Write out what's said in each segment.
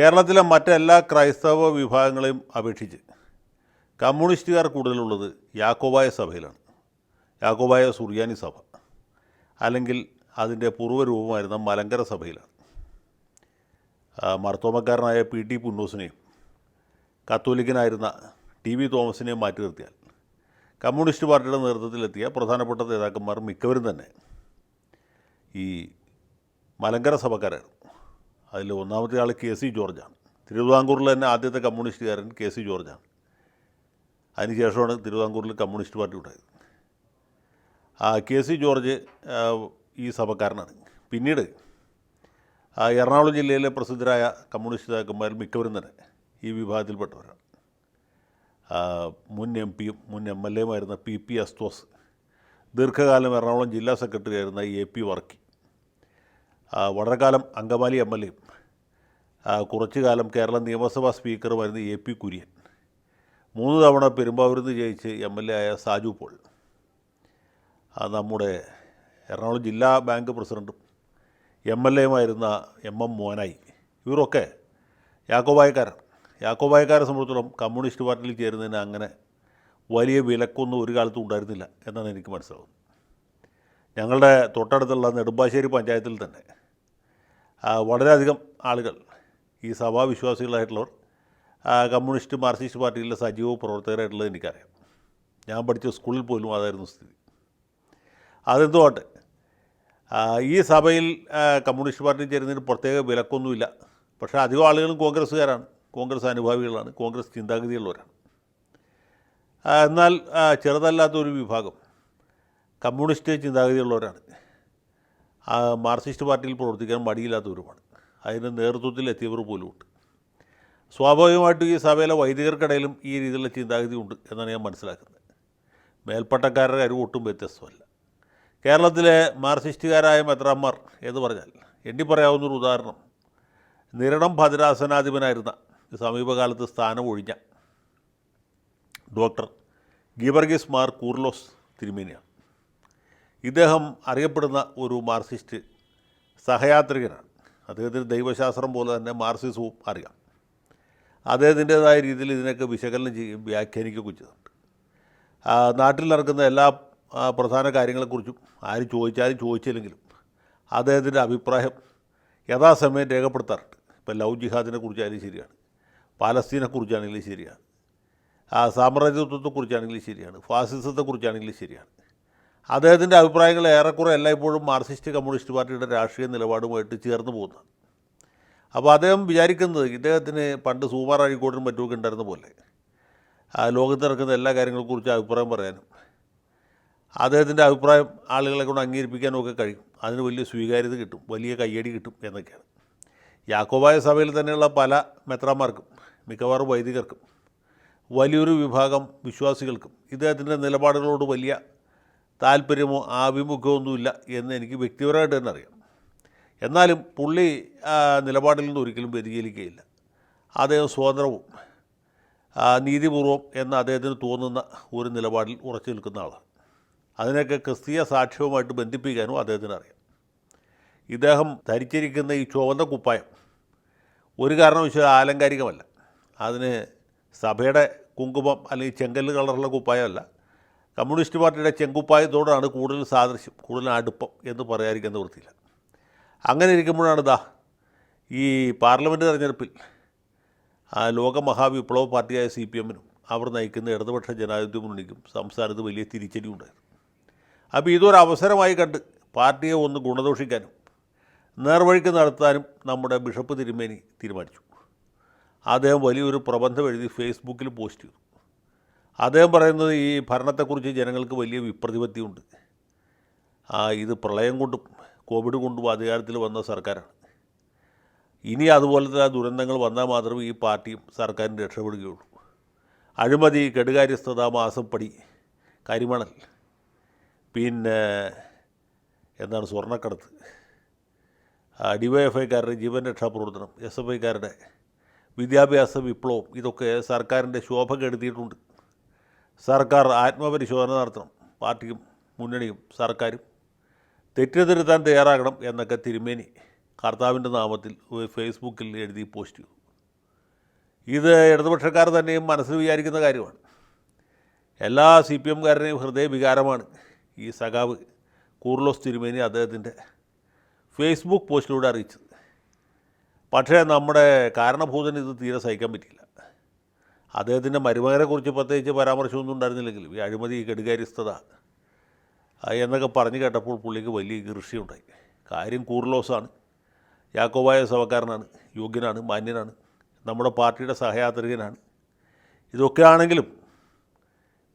കേരളത്തിലെ മറ്റെല്ലാ ക്രൈസ്തവ വിഭാഗങ്ങളെയും അപേക്ഷിച്ച് കമ്മ്യൂണിസ്റ്റുകാർ കൂടുതലുള്ളത് യാക്കോബായ സഭയിലാണ്. യാക്കോബായ സുറിയാനി സഭ. അല്ലെങ്കിൽ അതിന്റെ പൂർവരൂപമായിരുന്ന മലങ്കര സഭയിലാണ്. മർത്തോമക്കാരനായ പി ടി പുന്നൂസിനെയും കത്തോലിക്കനായിരുന്ന ടി വി തോമസിനെയും മാറ്റി നിർത്തിയാൽ കമ്മ്യൂണിസ്റ്റ് പാർട്ടിയുടെ നേതൃത്വത്തിലെത്തിയ പ്രധാനപ്പെട്ട നേതാക്കന്മാർ മിക്കവരും തന്നെ ഈ മലങ്കര സഭക്കാരായിരുന്നു. അതിൽ ഒന്നാമത്തെ ആൾ കെ സി ജോർജാണ്. തിരുവിതാംകൂറിൽ തന്നെ ആദ്യത്തെ കമ്മ്യൂണിസ്റ്റുകാരൻ കെ സി ജോർജാണ്. അതിനുശേഷമാണ് തിരുവിതാംകൂറിൽ കമ്മ്യൂണിസ്റ്റ് പാർട്ടി ഉണ്ടായത്. ആ കെ സി ജോർജ് ഈ സഭക്കാരനാണ്. പിന്നീട് എറണാകുളം ജില്ലയിലെ പ്രസിദ്ധരായ കമ്മ്യൂണിസ്റ്റ് നേതാക്കന്മാരിൽ മിക്കവരും തന്നെ ഈ വിഭാഗത്തിൽപ്പെട്ടവരാണ്. മുൻ എം പിയും മുൻ എം എൽ എമായിരുന്ന പി പി അസ്തോസ് ദീർഘകാലം എറണാകുളം ജില്ലാ സെക്രട്ടറി ആയിരുന്ന എ പി വർക്കി വളരെക്കാലം വളരെ കാലം അങ്കമാലി എം എൽ എയും കുറച്ചു കാലം കേരള നിയമസഭാ സ്പീക്കറുമായിരുന്ന എ പി കുര്യൻ. മൂന്ന് തവണ പെരുമ്പാവൂരിൽ നിന്ന് ജയിച്ച് എം എൽ എ ആയ സാജു പോൾ. നമ്മുടെ എറണാകുളം ജില്ലാ ബാങ്ക് പ്രസിഡന്റും എം എൽ എയുമായിരുന്ന എം എം മോനായി. ഇവരൊക്കെ യാക്കോബായക്കാരൻ യാക്കോബായക്കാരെ സംബന്ധിച്ചിടത്തോളം കമ്മ്യൂണിസ്റ്റ് പാർട്ടിയിൽ ചേരുന്നതിന് അങ്ങനെ വലിയ വിലക്കൊന്നും ഒരു കാലത്തും ഉണ്ടായിരുന്നില്ല എന്നാണ് എനിക്ക് മനസ്സിലാവുന്നത്. ഞങ്ങളുടെ തൊട്ടടുത്തുള്ള നെടുമ്പാശ്ശേരി പഞ്ചായത്തിൽ തന്നെ വളരെയധികം ആളുകൾ ഈ സഭാവിശ്വാസികളായിട്ടുള്ളവർ കമ്മ്യൂണിസ്റ്റ് മാർക്സിസ്റ്റ് പാർട്ടിയിലെ സജീവ പ്രവർത്തകരായിട്ടുള്ളത് എനിക്കറിയാം. ഞാൻ പഠിച്ച സ്കൂളിൽ പോലും അതായിരുന്നു സ്ഥിതി. അതെന്തുകൊണ്ട് ഈ സഭയിൽ കമ്മ്യൂണിസ്റ്റ് പാർട്ടി ചേരുന്നതിന് പ്രത്യേക വിലക്കൊന്നുമില്ല. പക്ഷേ അധികം ആളുകളും കോൺഗ്രസ്സുകാരാണ്. കോൺഗ്രസ് അനുഭാവികളാണ്. കോൺഗ്രസ് ചിന്താഗതിയുള്ളവരാണ്. എന്നാൽ ചെറുതല്ലാത്ത ഒരു വിഭാഗം കമ്മ്യൂണിസ്റ്റ് ചിന്താഗതിയുള്ളവരാണ്. മാർക്സിസ്റ്റ് പാർട്ടിയിൽ പ്രവർത്തിക്കാൻ മടിയില്ലാത്തവരുമാണ് അതിന് നേതൃത്വത്തിൽ എത്തിയവർ പോലുമുണ്ട് സ്വാഭാവികമായിട്ടും ഈ സഭയിലെ വൈദികർക്കിടയിലും ഈ രീതിയിലുള്ള ചിന്താഗതി ഉണ്ട് എന്നാണ് ഞാൻ മനസ്സിലാക്കുന്നത്. മേൽപ്പട്ടക്കാരുടെ കാര്യം ഒട്ടും വ്യത്യസ്തമല്ല. കേരളത്തിലെ മാർസിസ്റ്റുകാരായ മെത്രാന്മാർ എന്ന് പറഞ്ഞാൽ എണ്ണി പറയാവുന്നൊരു ഉദാഹരണം. നിരണം ഭദ്രാസനാധിപനായിരുന്ന സമീപകാലത്ത് സ്ഥാനം ഒഴിഞ്ഞ ഡോക്ടർ ഗീബർഗീസ് മാർ കൂർലോസ് തിരുമേനിയാണ്. ഇദ്ദേഹം അറിയപ്പെടുന്ന ഒരു മാർസിസ്റ്റ് സഹയാത്രികനാണ്. അദ്ദേഹത്തിന് ദൈവശാസ്ത്രം പോലെ തന്നെ മാർസിസവും അറിയാം. അദ്ദേഹത്തിന്റെതായ രീതിയിൽ ഇതിനൊക്കെ വിശകലനം ചെയ്യും വ്യാഖ്യാനിക്കുകയൊക്കെ ചെയ്തിട്ടുണ്ട് നാട്ടിൽ നടക്കുന്ന എല്ലാ പ്രധാന കാര്യങ്ങളെക്കുറിച്ചും ആര് ചോദിച്ചാലും ചോദിച്ചില്ലെങ്കിലും അദ്ദേഹത്തിന്റെ അഭിപ്രായം യഥാസമയം രേഖപ്പെടുത്താറുണ്ട്. ഇപ്പോൾ ലവ് ജിഹാദിനെ കുറിച്ചായാലും ശരിയാണ്. പാലസ്തീനെ കുറിച്ചാണെങ്കിലും ശരിയാണ് സാമ്രാജ്യത്വത്തെക്കുറിച്ചാണെങ്കിലും ശരിയാണ്. ഫാസിസത്തെക്കുറിച്ചാണെങ്കിലും ശരിയാണ്. അദ്ദേഹത്തിന്റെ അഭിപ്രായങ്ങൾ ഏറെക്കുറെ എല്ലായ്പ്പോഴും മാർക്സിസ്റ്റ് കമ്മ്യൂണിസ്റ്റ് പാർട്ടിയുടെ രാഷ്ട്രീയ നിലപാടുമായിട്ട് ചേർന്ന് പോകുന്നത് അപ്പോൾ അദ്ദേഹം വിചാരിക്കുന്നത് ഇദ്ദേഹത്തിന് പണ്ട് സൂമാർ അഴിക്കോട്ടിനും മറ്റുമൊക്കെ ഉണ്ടായിരുന്ന പോലെ ലോകത്ത് നടക്കുന്ന എല്ലാ കാര്യങ്ങളെക്കുറിച്ച് അഭിപ്രായം പറയാനും അദ്ദേഹത്തിന്റെ അഭിപ്രായം ആളുകളെ കൊണ്ട് അംഗീകരിപ്പിക്കാനും ഒക്കെ കഴിയും. അതിന് വലിയ സ്വീകാര്യത കിട്ടും വലിയ കയ്യടി കിട്ടും എന്നൊക്കെയാണ്. യാക്കോബായ സഭയിൽ തന്നെയുള്ള പല മെത്രാന്മാർക്കും മിക്കവാറും വൈദികർക്കും വലിയൊരു വിഭാഗം വിശ്വാസികൾക്കും ഇദ്ദേഹത്തിന്റെ നിലപാടുകളോട് വലിയ താല്പര്യമോ ആഭിമുഖ്യമൊന്നുമില്ല എന്ന് എനിക്ക് വ്യക്തിപരമായിട്ട് തന്നെ അറിയാം. എന്നാലും പുള്ളി നിലപാടിൽ നിന്ന് ഒരിക്കലും വ്യതിചലിക്കുകയില്ല. അദ്ദേഹം സ്വതന്ത്രവും നീതിപൂർവം എന്ന് അദ്ദേഹത്തിന് തോന്നുന്ന ഒരു നിലപാടിൽ ഉറച്ചു നിൽക്കുന്ന ആളാണ്. അതിനൊക്കെ ക്രിസ്തീയ സാക്ഷ്യവുമായിട്ട് ബന്ധിപ്പിക്കാനും അദ്ദേഹത്തിന് അറിയാം. ഇദ്ദേഹം ധരിച്ചിരിക്കുന്ന ഈ ചുവന്ന കുപ്പായം ഒരു കാരണവശാലും ആലങ്കാരികമല്ല. അതിന് സഭയുടെ കുങ്കുമം അല്ലെങ്കിൽ ചെങ്കല്ല് കളറുള്ള കുപ്പായമല്ല. കമ്മ്യൂണിസ്റ്റ് പാർട്ടിയുടെ ചെങ്കുപ്പായത്തോടാണ് കൂടുതൽ സാദൃശ്യം കൂടുതൽ അടുപ്പം എന്ന് പറയാതിരിക്കുന്ന വൃത്തിയില്ല അങ്ങനെ ഇരിക്കുമ്പോഴാണ് ദാ ഈ പാർലമെന്റ് തെരഞ്ഞെടുപ്പിൽ ലോക മഹാവിപ്ലവ പാർട്ടിയായ സി പി എമ്മിനും അവർ നയിക്കുന്ന ഇടതുപക്ഷ ജനാധിപത്യ മുന്നണിക്കും സംസ്ഥാനത്ത് വലിയ തിരിച്ചടി ഉണ്ടായിരുന്നു. അപ്പോൾ ഇതൊരു അവസരമായി കണ്ട് പാർട്ടിയെ ഒന്ന് ഗുണദോഷിക്കാനും നേർവഴിക്ക് നടത്താനും നമ്മുടെ ബിഷപ്പ് തിരുമേനി തീരുമാനിച്ചു. അദ്ദേഹം വലിയൊരു പ്രബന്ധം എഴുതി ഫേസ്ബുക്കിൽ പോസ്റ്റ് ചെയ്തു. അദ്ദേഹം പറയുന്നത് ഈ ഭരണത്തെക്കുറിച്ച് ജനങ്ങൾക്ക് വലിയ വിപ്രതിപത്തിയുണ്ട്. ആ ഇത് പ്രളയം കൊണ്ടും കോവിഡ് കൊണ്ടും അധികാരത്തിൽ വന്ന സർക്കാരാണ്. ഇനി അതുപോലത്തെ ആ ദുരന്തങ്ങൾ വന്നാൽ മാത്രമേ ഈ പാർട്ടിയും സർക്കാരും രക്ഷപ്പെടുകയുള്ളൂ. അഴിമതി കെടുകാര്യസ്ഥത മാസപ്പടി കരിമണൽ പിന്നെ എന്താണ് സ്വർണക്കടത്ത് ഡിവൈഎഫ്ഐക്കാരുടെ ജീവൻ രക്ഷാപ്രവർത്തനം എസ് എഫ് ഐക്കാരുടെ വിദ്യാഭ്യാസ വിപ്ലവം ഇതൊക്കെ സർക്കാരിന്റെ ശോഭ കെടുത്തിയിട്ടുണ്ട് സർക്കാർ ആത്മപരിശോധന നടത്തണം. പാർട്ടിയും മുന്നണിയും സർക്കാരും തെറ്റ് തിരുത്താൻ തയ്യാറാകണം എന്നൊക്കെ തിരുമേനി കർത്താവിന്റെ നാമത്തിൽ ഫേസ്ബുക്കിൽ എഴുതി പോസ്റ്റ്. ചെയ്തു ഇത് ഇടതുപക്ഷക്കാർ തന്നെയും മനസ്സിൽ വിചാരിക്കുന്ന കാര്യമാണ്. എല്ലാ സി പി എംകാരനെയും ഹൃദയ വികാരമാണ് ഈ സഖാവ് കൂർലോസ് തിരുമേനി അദ്ദേഹത്തിന്റെ ഫേസ്ബുക്ക് പോസ്റ്റിലൂടെ അറിയിച്ചത്. പക്ഷേ നമ്മുടെ കാരണഭൂതന് ഇത് തീരെ സഹിക്കാൻ പറ്റിയില്ല. അദ്ദേഹത്തിന്റെ മരുമകനെക്കുറിച്ച് പ്രത്യേകിച്ച് പരാമർശമൊന്നും ഉണ്ടായിരുന്നില്ലെങ്കിലും ഈ അഴിമതി കെടുകാര്യസ്ഥത എന്നൊക്കെ പറഞ്ഞു കേട്ടപ്പോൾ പുള്ളിക്ക് വലിയ കൃഷിയുണ്ടായി കാര്യം കൂർലോസാണ് യാക്കോബായ സഭക്കാരനാണ് യോഗ്യനാണ് മാന്യനാണ് നമ്മുടെ പാർട്ടിയുടെ സഹയാത്രികനാണ്. ഇതൊക്കെ ആണെങ്കിലും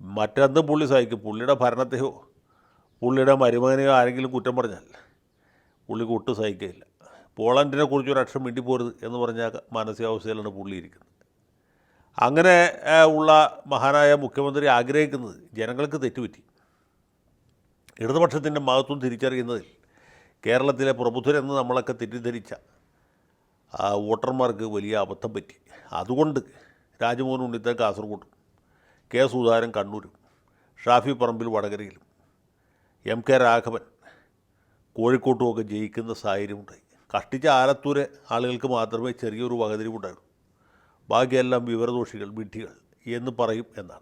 മറ്റെന്തും പുള്ളി സഹിക്കും. പുള്ളിയുടെ ഭരണത്തെയോ പുള്ളിയുടെ മരുമകനെയോ ആരെങ്കിലും കുറ്റം പറഞ്ഞാൽ പുള്ളിക്ക് ഒട്ടും സഹിക്കുകയില്ല പോളണ്ടിനെ കുറിച്ച് ഒരു മിണ്ടിപ്പോരുത് എന്ന് പറഞ്ഞ മാനസികാവസ്ഥയിലാണ് പുള്ളി ഇരിക്കുന്നത്. അങ്ങനെ ഉള്ള മഹാനായ മുഖ്യമന്ത്രി ആഗ്രഹിക്കുന്നത് ജനങ്ങൾക്ക് തെറ്റുപറ്റി. ഇടതുപക്ഷത്തിന്റെ മഹത്വം തിരിച്ചറിയുന്നതിൽ കേരളത്തിലെ പ്രബുദ്ധരെന്ന് നമ്മളൊക്കെ തെറ്റിദ്ധരിച്ച വോട്ടർമാർക്ക് വലിയ അബദ്ധം പറ്റി. അതുകൊണ്ട് രാജ്മോഹൻ ഉണ്ണിത്തൻ കാസർഗോഡും കെ സുധാരൻ കണ്ണൂരും ഷാഫി പറമ്പിൽ വടകരയിലും എം കെ രാഘവൻ കോഴിക്കോട്ടുമൊക്കെ ജയിക്കുന്ന സാഹചര്യമുണ്ടായി. കഷ്ടിച്ച ആലത്തൂരെ ആളുകൾക്ക് മാത്രമേ ചെറിയൊരു വകതിരിവുണ്ടായിരുന്നു. ബാക്കിയെല്ലാം വിവരദോഷികൾ വിഡ്ഢികൾ എന്ന് പറയും എന്നാണ്.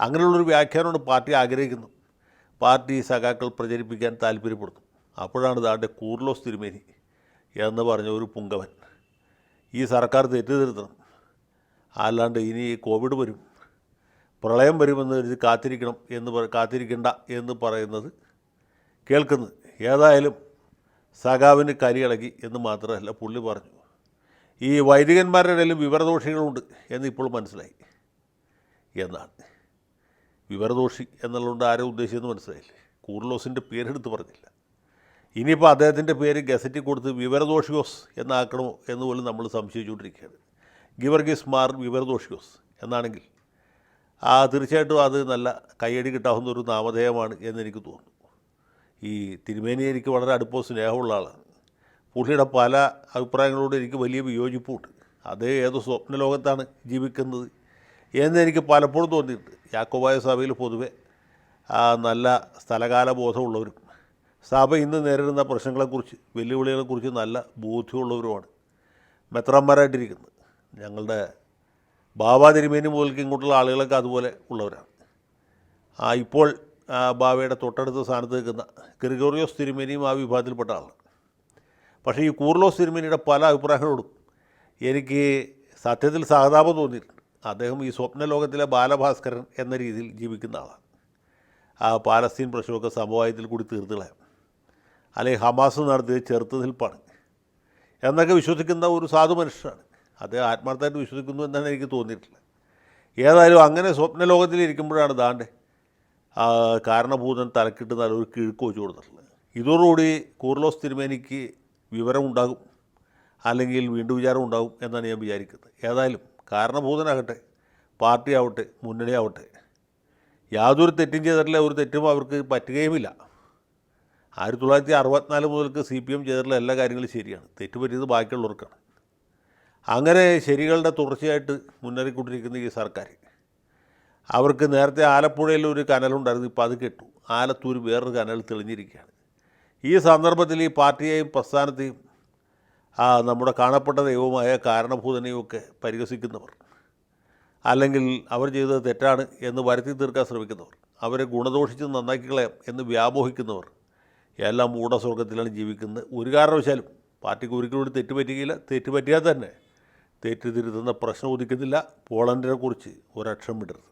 അങ്ങനെയുള്ളൊരു വ്യാഖ്യാനമാണ് പാർട്ടി ആഗ്രഹിക്കുന്നത്. പാർട്ടി സഖാക്കൾ പ്രചരിപ്പിക്കാൻ താല്പര്യപ്പെടുന്നു. അപ്പോഴാണ് ദാണ്ടെ കൂർലോസ് തിരുമേനി എന്ന് പറഞ്ഞ ഒരു പുങ്കവൻ ഈ സർക്കാർ തെറ്റിദ്ധരുത്തണം അല്ലാണ്ട് ഇനി കോവിഡ് വരും പ്രളയം വരുമെന്ന് കരുതി കാത്തിരിക്കണം എന്ന് പറ കാത്തിരിക്കണ്ട എന്ന് പറയുന്നത് കേൾക്കുന്നത്. ഏതായാലും സഖാവിന് കരിയിളകി എന്ന് മാത്രമല്ല പുള്ളി പറഞ്ഞു. ഈ വൈദികന്മാരുടെ ഇടയിലും വിവരദോഷികളുണ്ട് എന്ന് ഇപ്പോൾ മനസ്സിലായി. എന്നാണ്? വിവരദോഷി എന്നുള്ളതുകൊണ്ട് ആരോ ഉദ്ദേശിച്ചെന്ന് മനസ്സിലായില്ലേ? കൂർലോസിന്റെ പേരെടുത്ത് പറഞ്ഞില്ല. ഇനിയിപ്പോൾ അദ്ദേഹത്തിന്റെ പേര് ഗസറ്റിൽ കൊടുത്ത് വിവരദോഷിയോസ് എന്നാക്കണമോ എന്ന് പോലും നമ്മൾ സംശയിച്ചുകൊണ്ടിരിക്കുകയാണ്. ഗിവർഗീസ് മാർ വിവരദോഷിയോസ് എന്നാണെങ്കിൽ ആ തീർച്ചയായിട്ടും അത് നല്ല കയ്യടി കിട്ടാവുന്ന ഒരു നാമധേയമാണ് എന്നെനിക്ക് തോന്നുന്നു. ഈ തിരുമേനി എനിക്ക് വളരെ അടുപ്പവും സ്നേഹമുള്ള ആളാണ്. പുള്ളിയുടെ പല അഭിപ്രായങ്ങളോട് എനിക്ക് വലിയ വിയോജിപ്പുണ്ട്. അത് ഏത് സ്വപ്നലോകത്താണ് ജീവിക്കുന്നത് എന്നെനിക്ക് പലപ്പോഴും തോന്നിയിട്ടുണ്ട്. യാക്കോബായ സഭയിൽ പൊതുവെ നല്ല സ്ഥലകാല ബോധമുള്ളവരും സഭ ഇന്ന് നേരിടുന്ന പ്രശ്നങ്ങളെക്കുറിച്ച് വെല്ലുവിളികളെക്കുറിച്ച് നല്ല ബോധ്യമുള്ളവരുമാണ്. മെത്രാന്മാരായിട്ടിരിക്കുന്നത് ഞങ്ങളുടെ ബാബ തിരുമേനി മുതൽക്ക് ഇങ്ങോട്ടുള്ള ആളുകളൊക്കെ അതുപോലെ ഉള്ളവരാണ്. ഇപ്പോൾ ബാബയുടെ തൊട്ടടുത്ത സ്ഥാനത്ത് നിൽക്കുന്ന ഗ്രിഗോറിയോസ് തിരുമേനിയും ആ വിഭാഗത്തിൽപ്പെട്ട ആളാണ്. പക്ഷേ ഈ കൂർലോസ് തിരുമേനിയുടെ പല അഭിപ്രായങ്ങളോടും എനിക്ക് സത്യത്തിൽ സഹതാപം തോന്നിയിട്ടുണ്ട് അദ്ദേഹം ഈ സ്വപ്ന ലോകത്തിലെ ബാലഭാസ്കരൻ എന്ന രീതിയിൽ ജീവിക്കുന്ന ആളാണ്. ആ പാലസ്തീൻ പ്രശ്നമൊക്കെ സമവായത്തിൽ കൂടി തീർത്തുകളയാം അല്ലെങ്കിൽ ഹമാസ് നടത്തിയ ചെറുത്ത് നിൽപ്പാണ്. എന്നൊക്കെ വിശ്വസിക്കുന്ന ഒരു സാധു മനുഷ്യനാണ്. അദ്ദേഹം ആത്മാർത്ഥമായിട്ട് വിശ്വസിക്കുന്നു എന്നാണ് എനിക്ക് തോന്നിയിട്ടുള്ളത്. ഏതായാലും അങ്ങനെ സ്വപ്ന ലോകത്തിലിരിക്കുമ്പോഴാണ് ദാണ്ടെ കാരണഭൂതൻ തലക്കിട്ട് നല്ലൊരു കിഴുക്ക് വെച്ച് കൊടുത്തിട്ടുള്ളത്. ഇതോടുകൂടി കൂർലോസ് തിരുമേനിക്ക് വിവരമുണ്ടാകും അല്ലെങ്കിൽ വീണ്ടും വിചാരം ഉണ്ടാകും എന്നാണ് ഞാൻ വിചാരിക്കുന്നത്. ഏതായാലും കാരണഭൂതനാകട്ടെ പാർട്ടി ആവട്ടെ മുന്നണി ആവട്ടെ യാതൊരു തെറ്റും ചെയ്തിട്ടില്ല ഒരു തെറ്റും അവർക്ക് പറ്റുകയുമില്ല. ആയിരത്തി തൊള്ളായിരത്തി അറുപത്തിനാല് മുതൽക്ക് സി പി എം ചെയ്തിട്ടുള്ള എല്ലാ കാര്യങ്ങളും ശരിയാണ് തെറ്റ് പറ്റിയത് ബാക്കിയുള്ളവർക്കാണ്. അങ്ങനെ ശരികളുടെ തുടർച്ചയായിട്ട് മുന്നേറിക്കൊണ്ടിരിക്കുന്ന ഈ സർക്കാർ അവർക്ക് നേരത്തെ ആലപ്പുഴയിൽ ഒരു കനലുണ്ടായിരുന്നു ഇപ്പോൾ അത് കെട്ടു. ആലത്തൂർ വേറൊരു കനൽ തെളിഞ്ഞിരിക്കുകയാണ്. ഈ സന്ദർഭത്തിൽ ഈ പാർട്ടിയെയും പ്രസ്ഥാനത്തെയും ആ നമ്മുടെ കാണപ്പെട്ട ദൈവമായ കാരണഭൂതനെയും ഒക്കെ പരിഹസിക്കുന്നവർ അല്ലെങ്കിൽ അവർ ചെയ്തത് തെറ്റാണ് എന്ന് വരുത്തി തീർക്കാൻ ശ്രമിക്കുന്നവർ അവരെ ഗുണദോഷിച്ച് നന്നാക്കി എന്ന് വ്യാമോഹിക്കുന്നവർ എല്ലാം മൂഢസ്വർഗത്തിലാണ് ജീവിക്കുന്നത്. ഒരു കാരണവശാലും പാർട്ടിക്ക് ഒരിക്കലും ഒരു തെറ്റ് പറ്റുകയില്ല. തെറ്റ് പറ്റിയാൽ തന്നെ തെറ്റ് തിരുത്തുന്ന പ്രശ്നം ഉദിക്കുന്നില്ല. പോളണ്ടിനെ കുറിച്ച് ഒരക്ഷരം വിടരുത്.